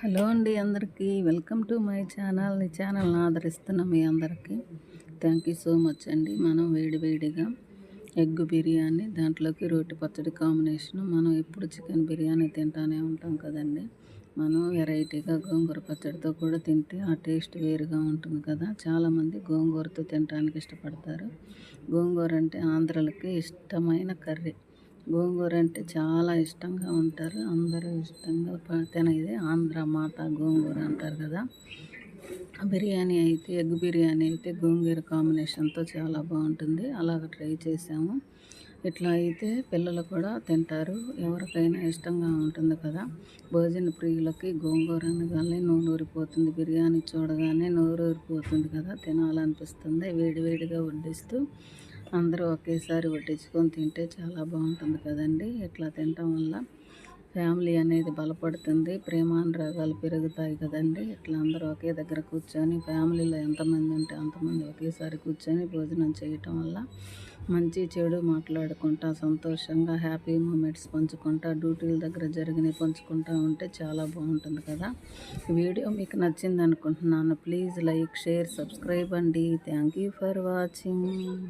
Hello అండి అందరికీ. Welcome to my channel. ఈ ఛానల్ని ఆదరిస్తున్న మీ అందరికీ థ్యాంక్ యూ సో మచ్ అండి. మనం వేడి వేడిగా ఎగ్ బిర్యానీ దాంట్లోకి రోటి పచ్చడి కాంబినేషన్ మనం ఎప్పుడు చికెన్ బిర్యానీ తింటానే ఉంటాం కదండి. మనం వెరైటీగా గోంగూర పచ్చడితో కూడా తింటే ఆ టేస్ట్ వేరుగా ఉంటుంది కదా. చాలామంది గోంగూరతో తినడానికి ఇష్టపడతారు. గోంగూర అంటే ఆంధ్రలకి ఇష్టమైన కర్రీ. గోంగూర అంటే చాలా ఇష్టంగా ఉంటారు. అందరూ ఇష్టంగా తినేది ఆంధ్ర మాత గోంగూర అంటారు కదా. బిర్యానీ అయితే ఎగ్ బిర్యానీ అయితే గోంగూర కాంబినేషన్తో చాలా బాగుంటుంది. అలాగ ట్రై చేసాము. ఇట్లా అయితే పిల్లలు కూడా తింటారు. ఎవరికైనా ఇష్టంగా ఉంటుంది కదా. భోజన ప్రియులకి గోంగూర అనగానే నూనె ఊరిపోతుంది బిర్యానీ చూడగానే నోరు ఊరిపోతుంది కదా. తినాలనిపిస్తుంది. వేడివేడిగా వడ్డిస్తూ అందరూ ఒకేసారి వడ్డించుకొని తింటే చాలా బాగుంటుంది కదండి. ఇట్లా తినటం వల్ల ఫ్యామిలీ అనేది బలపడుతుంది ప్రేమానురాగాలు పెరుగుతాయి కదండి. ఇట్లా అందరూ ఒకే దగ్గర కూర్చొని ఫ్యామిలీలో ఎంతమంది ఉంటే అంతమంది ఒకేసారి కూర్చొని భోజనం చేయటం వల్ల మంచి చెడు మాట్లాడుకుంటా సంతోషంగా హ్యాపీ మూమెంట్స్ పంచుకుంటా డ్యూటీల దగ్గర జరిగినవి పంచుకుంటా ఉంటే చాలా బాగుంటుంది కదా. వీడియో మీకు నచ్చింది అనుకుంటున్నాను ప్లీజ్ లైక్ షేర్ సబ్స్క్రైబ్ అండి. Thank you for watching.